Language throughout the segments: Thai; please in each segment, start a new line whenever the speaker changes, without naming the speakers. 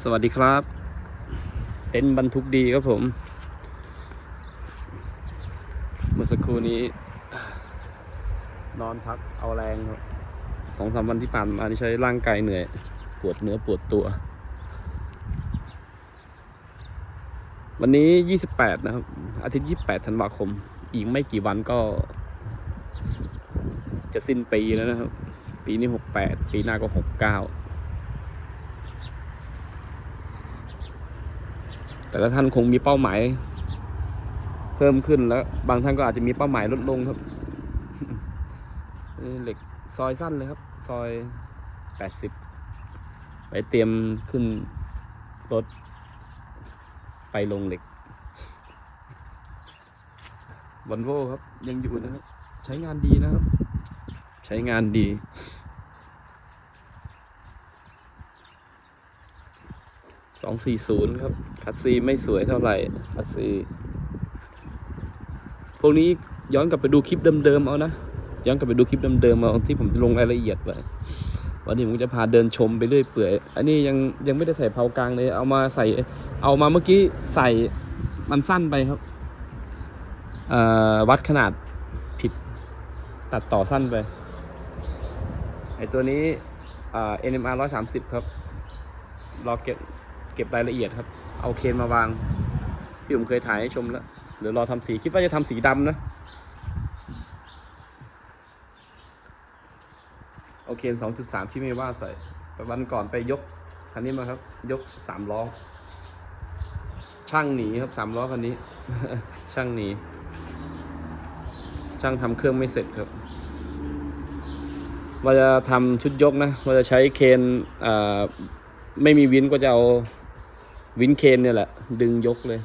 สวัสดีครับ เต็นท์บรรทุกดีครับผม เมื่อสักครู่นี้ นอนพักเอาแรงครับสองสามวันที่ผ่านมานี่ใช้ร่างกายเหนื่อย ปวดเนื้อปวดตัว วันนี้28นะครับ อาทิตย์28ธันวาคม อีกไม่กี่วันก็ จะสิ้นปีแล้วนะครับ ปีนี้68ปีหน้าก็69 แต่ละท่านคงมีเป้าหมาย เพิ่มขึ้นแล้ว บางท่านก็อาจจะมีเป้าหมายลดลงครับเหล็กซอยสั้นเลยครับ ซอย80ไปเตรียมขึ้นรถ ไปลงเหล็กวันโวครับยังอยู่นะครับ ใช้งานดีนะครับ ใช้งานดี สองสี่ศูนย์ครับ คัตซีไม่สวยเท่าไหร่ คัตซี พวกนี้ย้อนกลับไปดูคลิปเดิมๆเอานะ ย้อนกลับไปดูคลิปเดิมๆเอาที่ผมลงรายละเอียดไว้วันนี้ผมจะพาเดินชมไปเรื่อยเปื่อย อันนี้ยังยังไม่ได้ใส่เผากลางเลย เอามาใส่ เอามาเมื่อกี้ใส่มันสั้นไปครับอ่อวัดขนาดผิดตัดต่อสั้นไป ไอตัวนี้เอ่อ NMR 130ครับรอกเก็บ เก็บรายละเอียดครับ เอาเคนมาวาง ที่ผมเคยถ่ายให้ชมแล้วเดี๋ยวรอทำสีคิดว่าจะทำสีดำนะเอาเคน2.3 ที่ไม่ว่าใส่วันก่อนไปยกคันนี้มาครับ ยกสามล้อช่างหนีครับสามล้อคันนี้ ช่างหนีช่างทำเครื่องไม่เสร็จครับว่าจะทำชุดยกนะว่าจะใช้เคนเไม่มีวินก็จะเอา วินเคนเนี่ยแหละ ดึงยกเลย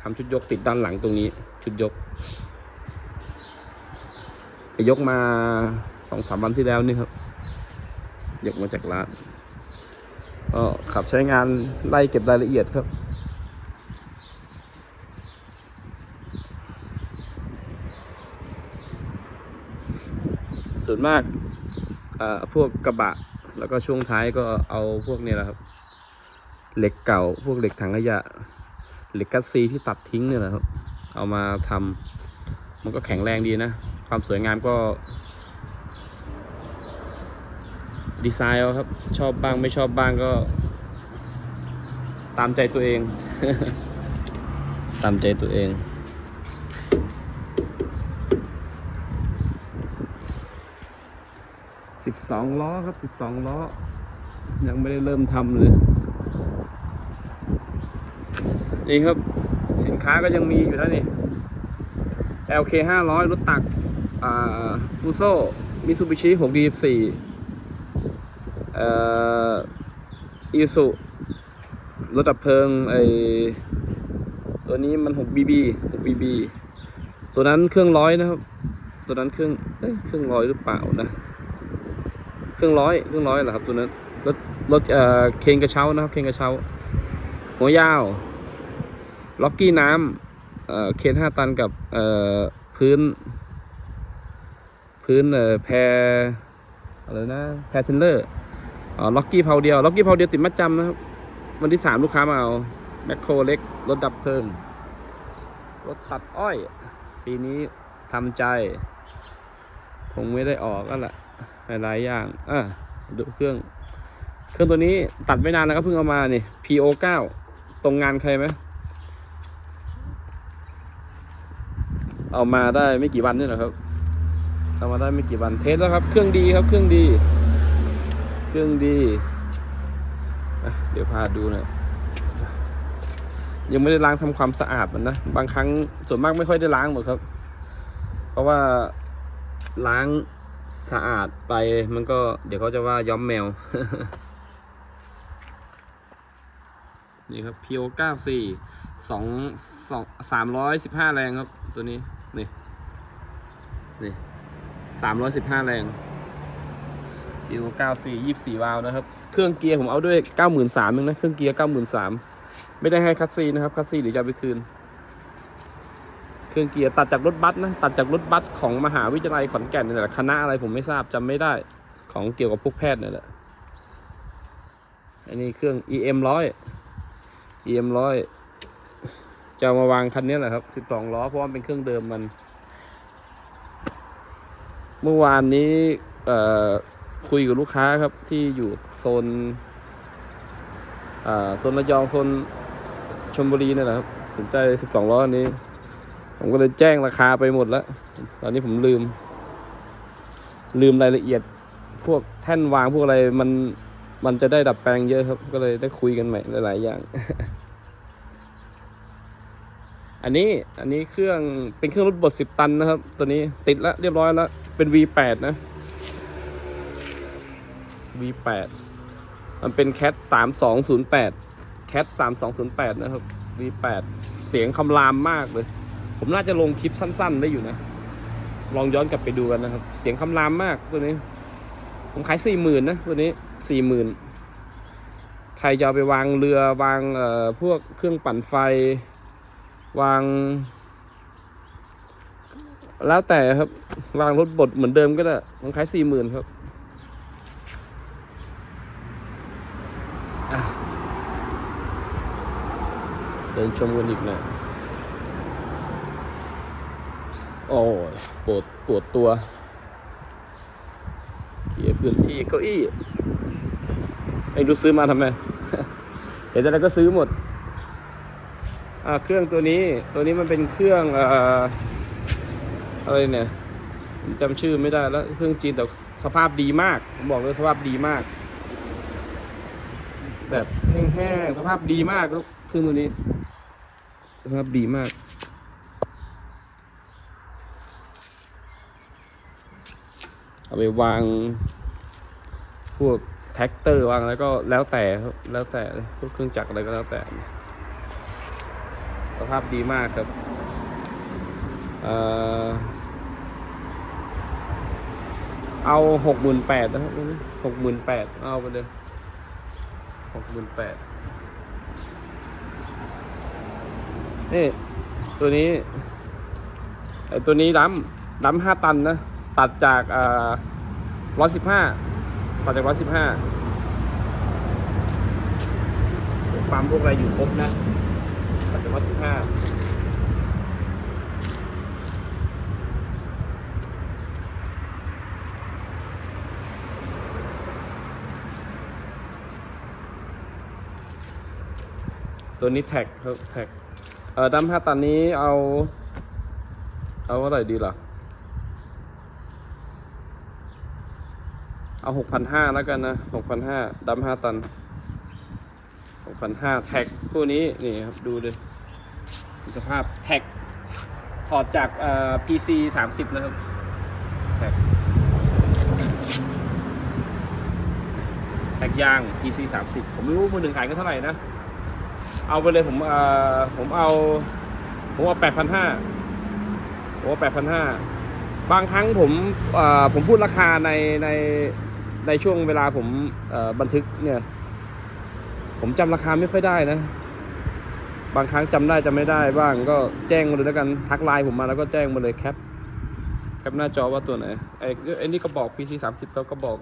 ทำชุดยกติดด้านหลังตรงนี้ ชุดยกไปยกมาสองสามวันที่แล้วนี่ครับ ยกมาจากร้านก็ขับใช้งานไล่เก็บรายละเอียดครับส่วนมากอ่อพวกกระบะ แล้วก็ช่วงท้ายก็เอาพวกนี้แหละครับ เหล็กเก่า พวกเหล็กถังขยะ เหล็กกัสซีที่ตัดทิ้งเนี่ยแหละครับ เอามาทำมันก็แข็งแรงดีนะ ความสวยงามก็ ดีไซน์เอาครับ ชอบบ้างไม่ชอบบ้างก็ ตามใจตัวเอง ตามใจตัวเองสิบสองล้อครับสิบสองล้อ ยังไม่ได้เริ่มทำเลย นี่ครับสินค้าก็ยังมีอยู่นะนี่ LK 500รถตักอ่าฟูโซมิซูบิชิ6 d 4เอ่ออีสุรถดับเพลิงไอตัวนี้มัน 6 BB 6 BB ตัวนั้นเครื่องร้อยนะครับ ตัวนั้นเครื่องเอ้ยเครื่องร้อยหรือเปล่านะ เครื่องร้อยเครื่องร้อยเหรอครับตัวนั้นรถรถเอ่อเคนกระเช้านะครับ เคนกระเช้าหัวยาว ล็อกกี้น้ำเอ่อเคนห้าตันกับเอ่อพื้น พื้นเอ่อแพรอะไรนะแพรเทนเลอร์อ๋อล็อกกี้เพาเดียวล็อกกี้เพาเดียวติดมัดจำนะครับ วันที่สามลูกค้ามาเอาแมคโครเล็กรถดับเพลิงรถตัดอ้อย ปีนี้ทำใจคงไม่ได้ออกกันแหละหลายๆอย่างอะดูเครื่อง เครื่องตัวนี้ตัดไม่นานแล้วก็เพิ่งเอามานี่ PO 9 ตรงงานใครไหม เอามาได้ไม่กี่วันนี่แหละครับเอามาได้ไม่กี่วันเทสแล้วครับ เครื่องดีครับ เครื่องดี เครื่องดี เดี๋ยวพาดูหน่อยยังไม่ได้ล้างทำความสะอาดมันนะ บางครั้งส่วนมากไม่ค่อยได้ล้างหมดครับ เพราะว่าล้างสะอาดไปมันก็เดี๋ยวเขาจะว่าย้อมแมว นี่ครับ PO 94สองสองสามร้อยสิบห้าแรงครับตัวนี้ นี่ นี่สามร้อยสิบห้าแรง PO 94ยี่สิบสี่วาล์วนะครับ เครื่องเกียร์ผมเอาด้วยเก้าหมื่นสามเองนะ เครื่องเกียร์เก้าหมื่นสามไม่ได้ให้คัสซีนะครับ คัสซีหรือจะเอาไปคืน เครื่องเกียร์ตัดจากรถบัสนะ ตัดจากรถบัสของมหาวิทยาลัยขอนแก่นนี่แหละ คณะอะไรผมไม่ทราบจำไม่ได้ ของเกี่ยวกับพวกแพทย์นี่แหละออันนี้เครื่อง EM ร้อย EM ร้อย จะมาวางคันนี้แหละครับ12ล้อเพราะว่าเป็นเครื่องเดิมมัน เมื่อวานนี้คุยกับลูกค้าครับที่อยู่โซนโซนระยองโซนชลบุรีนี่แหละครับสนใจ12ล้ออันนี้ ผมก็เลยแจ้งราคาไปหมดแล้ว ตอนนี้ผมลืม ลืมรายละเอียดพวกแท่นวางพวกอะไรมันมันจะได้ดัดแปลงเยอะครับ ก็เลยได้คุยกันใหม่หลาย ๆ อย่าง อันนี้อันนี้เครื่องเป็นเครื่องรถบด10ตันนะครับ ตัวนี้ติดแล้วเรียบร้อยแล้ว เป็น V8 นะ V8 มันเป็น CAT 3208 CAT 3208 นะครับ V8 เสียงคำรามมากเลย ผมน่าจะลงคลิปสั้น ๆ ได้อยู่นะ ลองย้อนกลับไปดูกันนะครับ เสียงคำรามมากตัวนี้ ผมขายสี่หมื่นนะตัวนี้สี่หมื่นใครจะไปวางเรือวางเอ่อพวกเครื่องปั่นไฟ วาง แล้วแต่ครับ วางรถบดเหมือนเดิมก็ได้ผมขายสี่หมื่นครับเดินชมกันอีกหน่อยโอ้ยปวดปวดตัวเขียพื้นที่เก้าอี้ไม่รู้ซื้อมาทำไมเห็นอะไรก็ซื้อหมด เครื่องตัวนี้ตัวนี้มันเป็นเครื่องเอ่อะไรเนี่ยจำชื่อไม่ได้แล้วเครื่องจีนแต่สภาพดีมากผมบอกเลยสภาพดีมาก แบบแห้งๆสภาพดีมากเครื่องตัวนี้ สภาพดีมากเอาไปวางพวกแท็กเตอร์วางแล้วก็แล้วแต่แล้วแต่พวกเครื่องจักรอะไรก็แล้วแต่ สภาพดีมากครับเอาหกหมื่นแปดนะครับหกหมื่นแปดเอาไปเลยหกหมื่นแปดนี่ ตัวนี้ไอตัวนี้ดัมดัมห้าตันนะ ตัดจากร้อยสิบห้าตัดจากร้อยสิบห้าปั๊มพวกอะไรอยู่ครบนะ ตัดจากร้อยสิบห้าตัวนี้แท็กครับแท็กเอ่อดัมห้าตันนี้เอา เอาเท่าไหร่ดีล่ะ เอาหกพันห้าแล้วกันนะหกพันห้าดัมห้าตัน พันห้าแท็กคู่นี้นี่ครับดูเลยดูสภาพแท็กถอดจากเอ่อ PC สามสิบนะครับแท็กแท็กยาง PC สามสิบผมไม่รู้มือหนึ่งขายกันเท่าไหร่นะ เอาไปเลยผมเอ่อผมเอา ผมเอาแปดพันห้าผมเอาแปดพันห้าบางครั้งผมเอ่อผมพูดราคาในในในช่วงเวลาผมเอ่อบันทึกเนี่ย ผมจำราคาไม่ค่อยได้นะ บางครั้งจำได้จำไม่ได้บ้างก็แจ้งมาเลยแล้วกันทักไลน์ผมมาแล้วก็แจ้งมาเลยแคปแคปหน้าจอว่าตัวไหนไอ้ไอ้นี่ก็บอก PC 3 0เขาก็บอก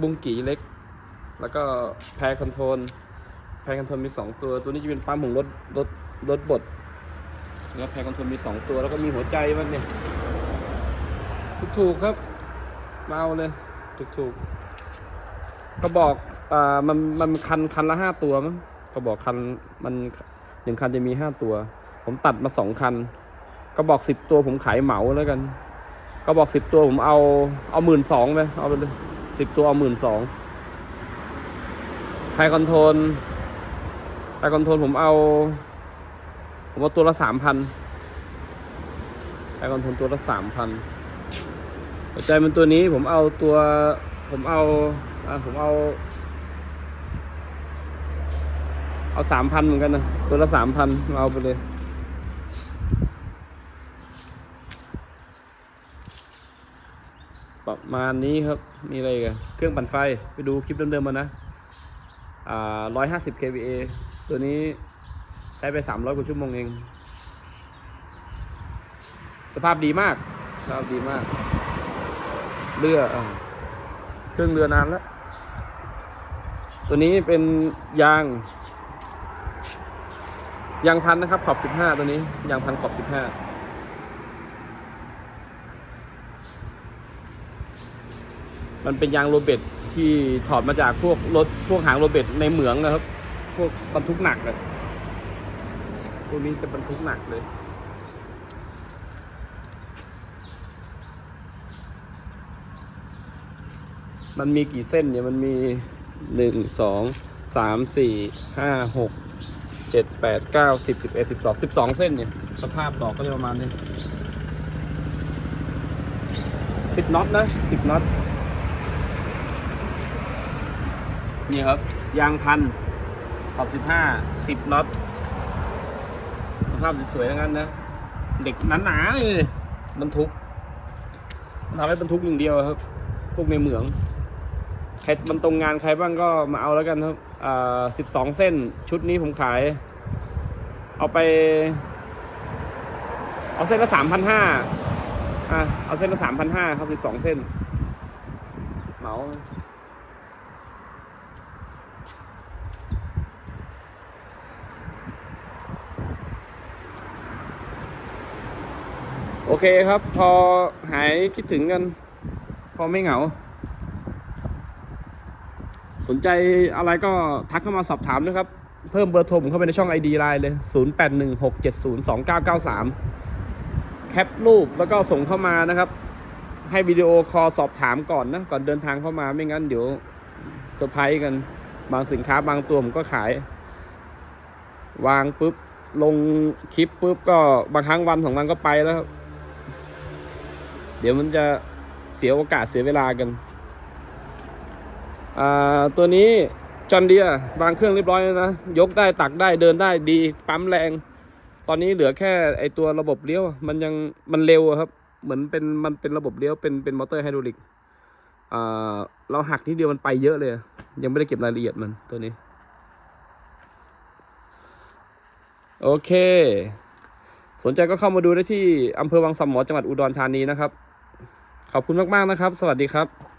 บุ้งกีเล็ก แล้วก็แพรคอนโทรลแพรคอนโทรลมี 2 ตัวตัวนี้จะเป็นปั๊มของรถรถรถบดแล้วแพรคอนโทรลมี 2 ตัวแล้วก็มีหัวใจมันเนี่ยถูกๆครับมาเอาเลยถูกๆ ก็บอกอ่ามันมันคันคันละห้าตัวมั้งก็บอกคันมันหนึ่งคันจะมีห้าตัว ผมตัดมาสองคันก็บอกสิบตัวผมขายเหมาแล้วกันก็บอกสิบตัวผมเอาเอาหมื่นสองไปเอาไปเลยสิบตัวเอาหมื่นสองไพคอนโทรลไพคอนโทรลผมเอา ผมเอาตัวละสามพันไพคอนโทรลตัวละสามพันหัวใจมันตัวนี้ผมเอาตัวผมเอา ผมเอา เอาสามพันเหมือนกันนะ ตัวละสามพันเอาไปเลยประมาณนี้ครับ มีอะไรกันเครื่องปั่นไฟ ไปดูคลิปเดิมๆมานะ อ่าร้อยห้าสิบ kVA ตัวนี้ใช้ไปสามร้อยกว่าชั่วโมงเอง สภาพดีมาก สภาพดีมากเรืออะ เครื่องเรือนานแล้ว ตัวนี้เป็นยาง ยางพันนะครับ ขอบสิบห้าตัวนี้ ยางพันขอบสิบห้ามันเป็นยางโรเบตที่ถอดมาจากพวกรถพวกหางโรเบตในเหมืองนะครับ พวกบรรทุกหนักเลยพวกนี้จะบรรทุกหนักเลย มันมีกี่เส้นเนี่ยมันมีหนึ่งสองสามสี่ห้าหกเจ็ดแปดเก้าสิบสิบเอ็ดสิบสองสิบสองเส้นเนี่ย สภาพดอกก็จะประมาณนี้สิบน็อตนะสิบน็อตนี่ครับ ยางพันขอบสิบห้าสิบน็อตสภาพสวยๆทั้งนั้นนะ เด็กหนาๆเลยบรรทุกมันทำให้บรรทุกหนึ่างเดียวครับ พวกในเหมือง ใครมันตรงงานใครบ้างก็มาเอาแล้วกันครับอ่าสิบสองเส้นชุดนี้ผมขาย เอาไป เอาเส้นละสามพันห้าอะเอาเส้นละสามพันห้าครับสิบสองเส้นเหมาโอเคครับ พอหายคิดถึงกัน พอไม่เหงา สนใจอะไรก็ทักเข้ามาสอบถามนะครับ เพิ่มเบอร์โทรผมเข้าไปในช่อง ID ไลน์เลย 0816702993 แคปรูปแล้วก็ส่งเข้ามานะครับ ให้วิดีโอคอลสอบถามก่อนนะ ก่อนเดินทางเข้ามาไม่งั้นเดี๋ยวเซอร์ไพรส์กัน บางสินค้าบางตัวผมก็ขายวางปุ๊บ ลงคลิปปุ๊บก็บางครั้งวันสองวันก็ไปแล้วครับเดี๋ยวมันจะเสียโอกาสเสียเวลากัน ตัวนี้จอนเดียวางเครื่องเรียบร้อยแล้วนะ ยกได้ตักได้เดินได้ดีปั๊มแรง ตอนนี้เหลือแค่ไอตัวระบบเลี้ยว มันยังมันเร็วครับ เหมือนเป็นมันเป็นระบบเลี้ยวเป็นเป็นมอเตอร์ไฮดรอลิกเราหักนิดเดียวมันไปเยอะเลย ยังไม่ได้เก็บรายละเอียดมันตัวนี้ โอเค สนใจก็เข้ามาดูได้ที่อำเภอวังสมหมอจังหวัดอุดรธานีนะครับ ขอบคุณมาก ๆ นะครับ สวัสดีครับ